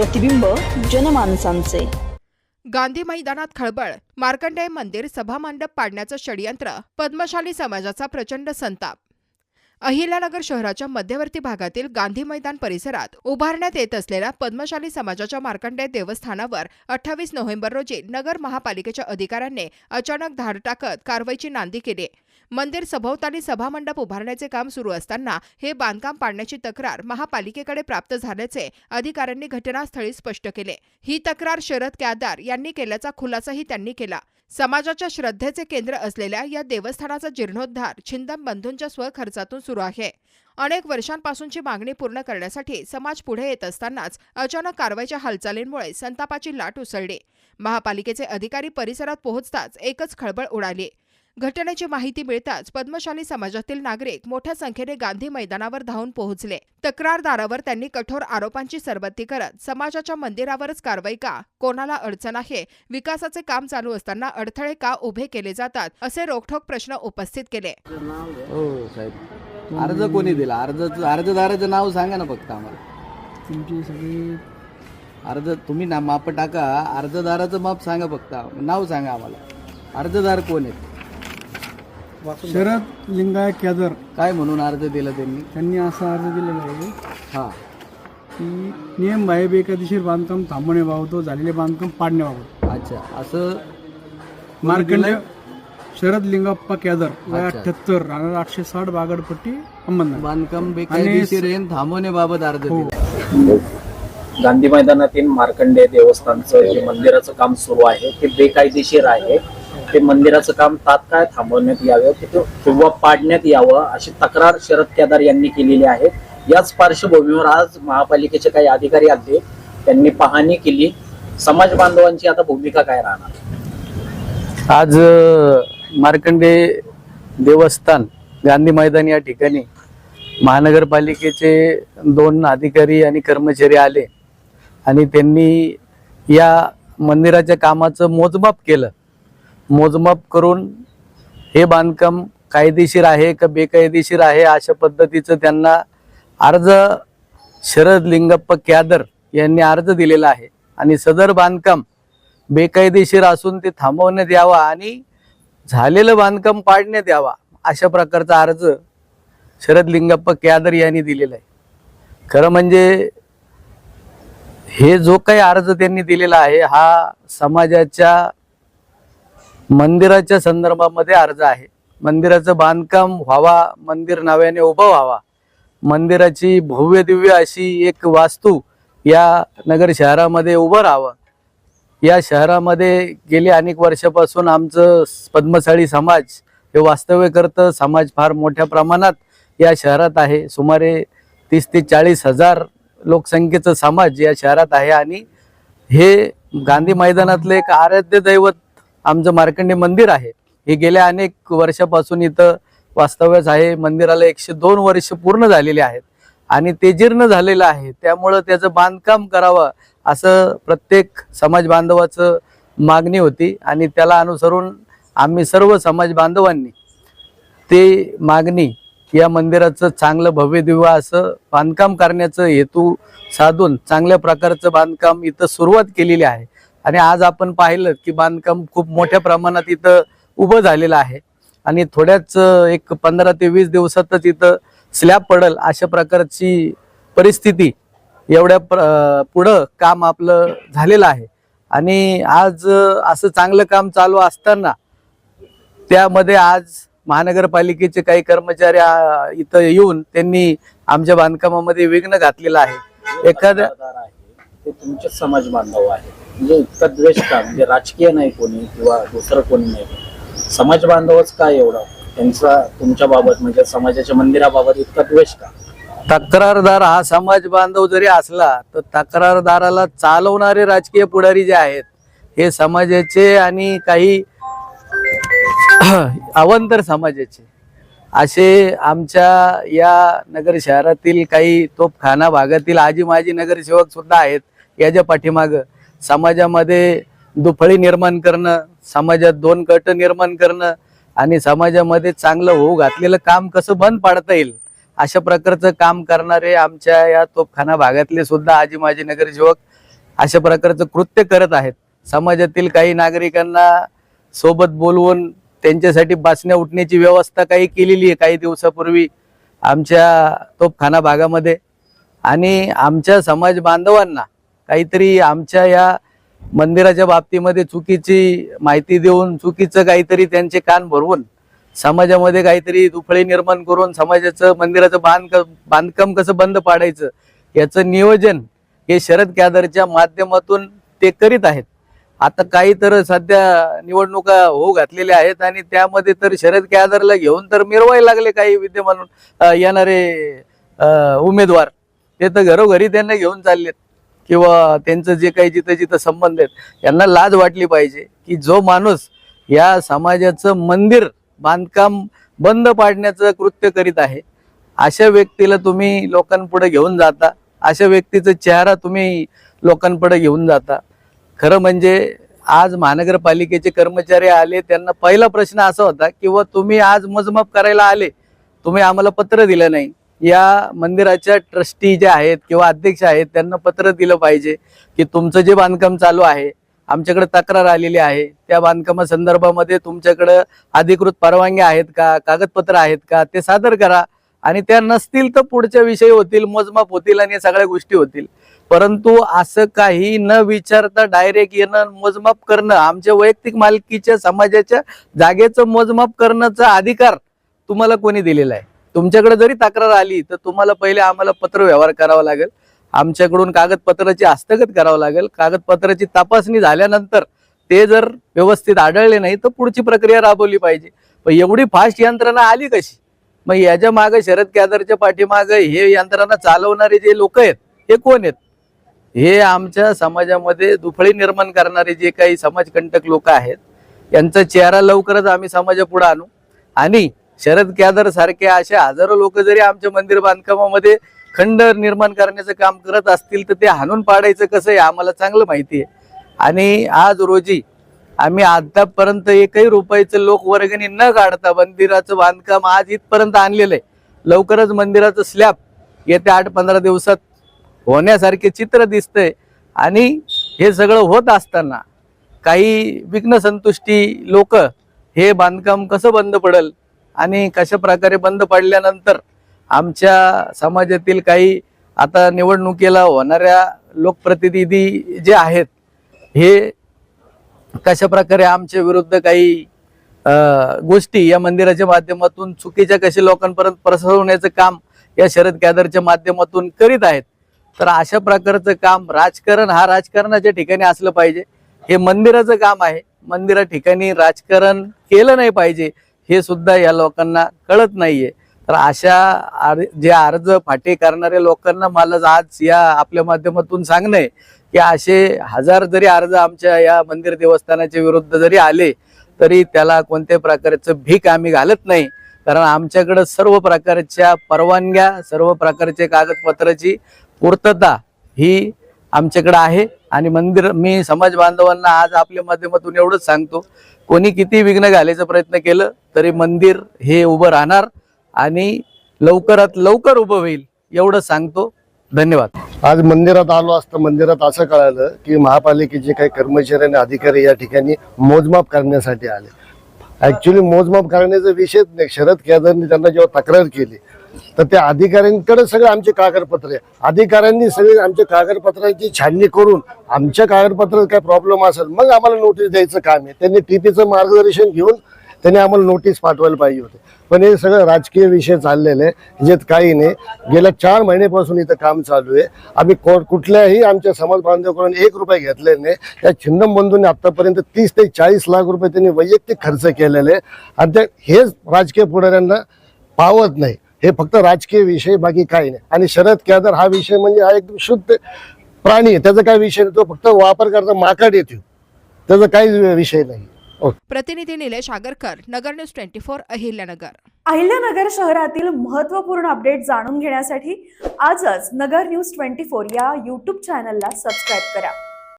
प्रतिबिंब जनमानसांचे. गांधी मैदानात खळबळ मार्कंडेय मंदिर सभामंडप पाडण्याचं षडयंत्र पद्मशाली समाजाचा प्रचंड संताप. अहिल्यानगर शहराच्या मध्यवर्ती भागातील गांधी मैदान परिसरात उभारण्यात येत असलेल्या पद्मशाली समाजाच्या मार्कंडेय देवस्थानावर अठ्ठावीस नोव्हेंबर रोजी नगर महापालिकेच्या अधिकाऱ्यांनी अचानक धाड टाकत कारवाईची नांदी केली. मंदिर सभोवताली सभामंडप उभारण्याचे काम सुरू असताना हे बांधकाम पाडण्याची तक्रार महापालिकेकडे प्राप्त झाल्याचे अधिकाऱ्यांनी घटनास्थळी स्पष्ट केले. ही तक्रार शरद कॅदार यांनी केल्याचा खुलासाही त्यांनी केला. समाजाच्या श्रद्धेचे केंद्र असलेल्या या देवस्थानाचा जीर्णोद्धार छिंदम बंधूंच्या स्वखर्चातून सुरू आहे. अनेक वर्षांपासूनची मागणी पूर्ण करण्यासाठी समाज पुढे येत असतानाच अचानक कारवाईच्या हालचालींमुळे संतापाची लाट उसळली. महापालिकेचे अधिकारी परिसरात पोहोचताच एकच खळबळ उडाली. घटनेची माहिती मिळताच पद्मशाली समाजातील नागरिक मोठ्या संख्येने गांधी मैदानावर धावून पोहोचले. तक्रारदारावर त्यांनी कठोर आरोपांची सरबत्ती करत समाजाच्या मंदिरावरच कारवाई का? कोणाला अडचण आहे? विकासाचे काम चालू असताना अडथळे का उभे केले जातात? असे रोखठोक प्रश्न उपस्थित केले. हो साहेब. अर्ज कोणी दिला? अर्ज अर्जदाराचं नाव सांगा ना फक्त आम्हाला. तुमची सगळी अर्ज तुम्ही ना माप टाका. अर्जदाराचं माप सांगा फक्त. नाव सांगा आम्हाला. अर्जदार कोण आहेत? शरद लिंगाय केदर. काय म्हणून अर्ज दिला त्यांनी? त्यांनी असा अर्ज दिलेला आहे हा. की नियम बाह्य बेकायदेशीर बांधकाम थांबवण्याबाबत झालेले बांधकाम पाडण्याबाबत अच्छा. असं मार्कंडे शरद लिंगाप्पा केदर वय अच्छा. अठ्ठ्याहत्तर राहणार आठशे साठ बागडपट्टी अहमदनगर बांधकाम बेकायदेशीर आहे थांबवण्याबाबत अर्ज हो. दिला. गांधी मैदानातील मार्कंडे देवस्थानचं जे मंदिराचं काम सुरू आहे ते बेकायदेशीर आहे. ते मंदिराचं काम तात्काळ थांबवण्यात यावं तिथं किंवा पाडण्यात यावं अशी तक्रार शरद केदार यांनी केलेली आहे. याच पार्श्वभूमीवर आज महापालिकेचे काही अधिकारी आले त्यांनी पाहणी केली. समाज बांधवांची आता भूमिका काय राहणार? आज मार्कंडे देवस्थान गांधी मैदान या ठिकाणी महानगरपालिकेचे दोन अधिकारी आणि कर्मचारी आले आणि त्यांनी या मंदिराच्या कामाचं मोजमाप केलं. मोजमाप करून हे बांधकाम कायदेशीर आहे का बेकायदेशीर आहे अशा पद्धतीचं त्यांना अर्ज शरद लिंगप्पा कॅदर यांनी अर्ज दिलेला आहे. आणि सदर बांधकाम बेकायदेशीर असून ते थांबवण्यात यावा आणि झालेलं बांधकाम पाडण्यात यावा अशा प्रकारचा अर्ज शरद लिंगप्पा कॅदर यांनी दिलेला आहे. खरं म्हणजे हे जो काही अर्ज त्यांनी दिलेला आहे हा समाजाच्या मंदिराच्या संदर्भामध्ये अर्ज आहे. मंदिराचं बांधकाम व्हावा मंदिर नव्याने उभं व्हावा. मंदिराची भव्य दिव्य अशी एक वास्तू या नगर शहरामध्ये उभं राहावं. या शहरामध्ये गेली अनेक वर्षापासून आमचं पद्मशाळी समाज हे वास्तव्य करतं. समाज फार मोठ्या प्रमाणात या शहरात आहे. सुमारे तीस ते चाळीस हजार लोकसंख्येचं समाज या शहरात आहे. आणि हे गांधी मैदानातलं एक आराध्य दैवत आमचं मार्कंडे मंदिर आहे. हे गेल्या अनेक वर्षापासून इथं वास्तव्यास आहे. मंदिराला एकशे दोन वर्ष पूर्ण झालेले आहेत. आणि ते जीर्ण झालेलं आहे. त्यामुळं त्याचं बांधकाम करावं असं प्रत्येक समाज बांधवाचं मागणी होती. आणि त्याला अनुसरून आम्ही सर्व समाज बांधवांनी ते मागणी या मंदिराचं चांगलं भव्य दिव्य असं बांधकाम करण्याचं हेतू साधून चांगल्या प्रकारचं बांधकाम इथं सुरुवात केलेली आहे. आणि आज आपण पाहिलं की बांधकाम खूप मोठ्या प्रमाणात इथं उभं झालेलं आहे. आणि थोड्याच एक पंधरा ते वीस दिवसातच इथं स्लॅब पडल अशा प्रकारची परिस्थिती एवढ्या प्र पुढं काम आपलं झालेलं आहे. आणि आज असं चांगलं काम चालू असताना त्यामध्ये आज महानगरपालिकेचे काही कर्मचारी इथं येऊन त्यांनी आमच्या बांधकामामध्ये विघ्न घातलेलं आहे. एखाद्या तुमचे समाज बांधव आहे म्हणजे इतका द्वेष का? म्हणजे राजकीय नाही कोणी किंवा दुसरं कोणी नाही. समाज बांधवच काय एवढा? त्यांचा तुमच्या बाबत म्हणजे समाजाच्या मंदिराबाबत इतका द्वेष का? तक्रारदार हा समाज बांधव जरी असला तर तक्रारदाराला चालवणारे राजकीय पुढारी जे आहेत हे समाजाचे आणि काही अवंतर समाजाचे. असे आमच्या या नगर शहरातील काही तोपखाना भागातील आजी माजी नगरसेवक सुद्धा आहेत याच्या पाठीमागं. समाजामध्ये दुफळी निर्माण करणं समाजात दोन गट निर्माण करणं आणि समाजामध्ये चांगलं होऊ घातलेलं काम कसं बंद पाडता येईल अशा प्रकारचं काम करणारे आमच्या या तोपखाना भागातले सुद्धा आजी माजी नगरसेवक अशा प्रकारचं कृत्य करत आहेत. समाजातील काही नागरिकांना सोबत बोलवून त्यांच्यासाठी बसण्या उठण्याची व्यवस्था काही केलेली आहे काही दिवसापूर्वी आमच्या तोपखाना भागामध्ये. आणि आमच्या समाज बांधवांना काहीतरी आमच्या या मंदिराच्या बाबतीमध्ये चुकीची माहिती देऊन चुकीचं काहीतरी त्यांचे कान भरवून समाजामध्ये काहीतरी दुफळे निर्माण करून समाजाचं मंदिराचं बांध बांधकाम कसं बंद पाडायचं याचं नियोजन हे शरद कॅदरच्या माध्यमातून ते करीत आहेत. आता काही तर सध्या निवडणुका होऊ घातलेल्या आहेत आणि त्यामध्ये तर शरद कॅदरला घेऊन तर मिरवायला लागले काही विद्यमान येणारे उमेदवार. ते तर घरोघरी त्यांना घेऊन चाललेत. किंवा त्यांचं जे काही जिथं जिथं संबंध आहेत यांना लाज वाटली पाहिजे की जो माणूस या समाजाचं मंदिर बांधकाम बंद पाडण्याचं कृत्य करीत आहे अशा व्यक्तीला तुम्ही लोकांपुढे घेऊन जाता अशा व्यक्तीचा चेहरा तुम्ही लोकांपुढे घेऊन जाता. खरं म्हणजे आज महानगरपालिकेचे कर्मचारी आले त्यांना पहिला प्रश्न असा होता किंवा तुम्ही आज मोजमाप करायला आले तुम्ही आम्हाला पत्र दिलं नाही. या मंदिराच्या ट्रस्टी जे आहेत किंवा अध्यक्ष आहेत त्यांना पत्र दिलं पाहिजे की तुमचं जे बांधकाम चालू आहे आमच्याकडे तक्रार आलेली आहे. त्या बांधकामा संदर्भामध्ये तुमच्याकडं अधिकृत परवानगी आहेत का कागदपत्र आहेत का ते सादर करा. आणि त्या नसतील तर पुढच्या विषय होतील मोजमाप होतील आणि या सगळ्या गोष्टी होतील. परंतु असं काही न विचारता डायरेक्ट येणं मोजमाप करणं आमच्या वैयक्तिक मालकीच्या समाजाच्या जागेचं मोजमाप करण्याचा अधिकार तुम्हाला कोणी दिलेला आहे. तुमच्याकडे जरी तक्रार आली तर तुम्हाला पहिले आम्हाला पत्र व्यवहार करावा लागेल. आमच्याकडून कागदपत्राची हस्तगत करावं लागेल. कागदपत्राची तपासणी झाल्यानंतर ते जर व्यवस्थित आढळले नाही तर पुढची प्रक्रिया राबवली पाहिजे. पण एवढी फास्ट यंत्रणा आली कशी? मग याच्या मागे शरद कॅदरच्या पाठीमागे हे यंत्रणा चालवणारे जे लोक आहेत हे कोण आहेत? हे आमच्या समाजामध्ये दुफळी निर्माण करणारे जे काही समाजकंटक लोक आहेत यांचा चेहरा लवकरच आम्ही समाजापुढे आणू. आणि शरद कॅदर सारखे असे हजारो लोक जरी आमच्या मंदिर बांधकामामध्ये खंड निर्माण करण्याचं काम करत असतील तर ते हाणून पाडायचं कसं आहे आम्हाला चांगलं माहिती आहे. आणि आज रोजी आम्ही आतापर्यंत एकही रुपयाचं लोक वर्गणी न काढता मंदिराचं बांधकाम आज इथपर्यंत आणलेलं आहे. लवकरच मंदिराचं स्लॅब येत्या आठ पंधरा दिवसात होण्यासारखे चित्र दिसतंय. आणि हे सगळं होत असताना काही विघ्न संतुष्टी लोक हे बांधकाम कसं बंद पडल? आणि कशा प्रकारे बंद पडल्यानंतर आमच्या समाजातील काही आता निवडणुकीला होणाऱ्या लोकप्रतिनिधी जे आहेत हे कशा प्रकारे आमच्या विरुद्ध काही गोष्टी या मंदिराच्या माध्यमातून चुकीच्या कशा लोकांपर्यंत पसरवण्याचं काम या शरद कॅदरच्या माध्यमातून करीत आहेत तर अशा प्रकारचं काम राजकारण हा राजकारणाच्या ठिकाणी असलं पाहिजे. हे मंदिराचं काम आहे. मंदिरा ठिकाणी राजकारण केलं नाही पाहिजे. हे सुद्धा या लोकांना कळत नाहीये. तर अशा आर- जे अर्ज फाटे करणाऱ्या लोकांना मला आज या आपल्या माध्यमातून सांगणं आहे की असे हजार जरी अर्ज आमच्या या मंदिर देवस्थानाच्या विरुद्ध जरी आले तरी त्याला कोणत्याही प्रकारचं भीक आम्ही घालत नाही. कारण आमच्याकडं सर्व प्रकारच्या परवानग्या सर्व प्रकारच्या कागदपत्राची पूर्तता ही आमच्याकडं आहे. आणि मंदिर मी समाज बांधवांना आज आपल्या माध्यमातून एवढंच सांगतो कोणी किती विघ्न घालायचा प्रयत्न केलं तरी मंदिर हे उभं राहणार आणि लवकरात लवकर उभं होईल एवढं सांगतो. धन्यवाद. आज मंदिरात आलो असतं मंदिरात असं कळालं की महापालिकेचे काही कर्मचारी आणि अधिकारी या ठिकाणी मोजमाप करण्यासाठी आले. ऍक्च्युली मोजमाप करण्याचा विषयच नाही. शरद केदारने त्यांना जेव्हा तक्रार केली तर त्या अधिकाऱ्यांकडे सगळे आमचे कागदपत्र. आहे अधिकाऱ्यांनी सगळे आमच्या कागदपत्रांची छाननी करून आमच्या कागदपत्रात काय प्रॉब्लेम असेल मग आम्हाला नोटीस द्यायचं काम आहे. त्यांनी टीपीचं मार्गदर्शन घेऊन त्यांनी आम्हाला नोटीस पाठवायला पाहिजे होते. पण हे सगळं राजकीय विषय चाललेले आहे काही नाही. गेल्या चार महिन्यापासून इथं काम चालू आहे. आम्ही को कुठल्याही आमच्या समाज बांधवाकडून एक रुपये घेतले नाही. या छिन्नम बंधूंनी आतापर्यंत तीस ते चाळीस लाख रुपये त्यांनी वैयक्तिक खर्च केलेले आहे. आणि त्या हेच राजकीय पुढाऱ्यांना पावत नाही. हे फक्त राजकीय विषय बाकी काही नाही. आणि शरद कॅदर हा विषय म्हणजे हा एकदम शुद्ध प्राणी आहे. त्याचा काय विषय नाही. तो फक्त वापर करता माकाड येतो त्याचा काहीच विषय नाही. प्रतिनिधी Nilesh Agarkar Nagar news twenty four Ahilyanagar. Ahilyanagar शहरातील महत्त्वपूर्ण अपडेट जाणून घेण्यासाठी आजच नगर न्यूज ट्वेंटी फोर या यूट्यूब चॅनलला सबस्क्राईब करा.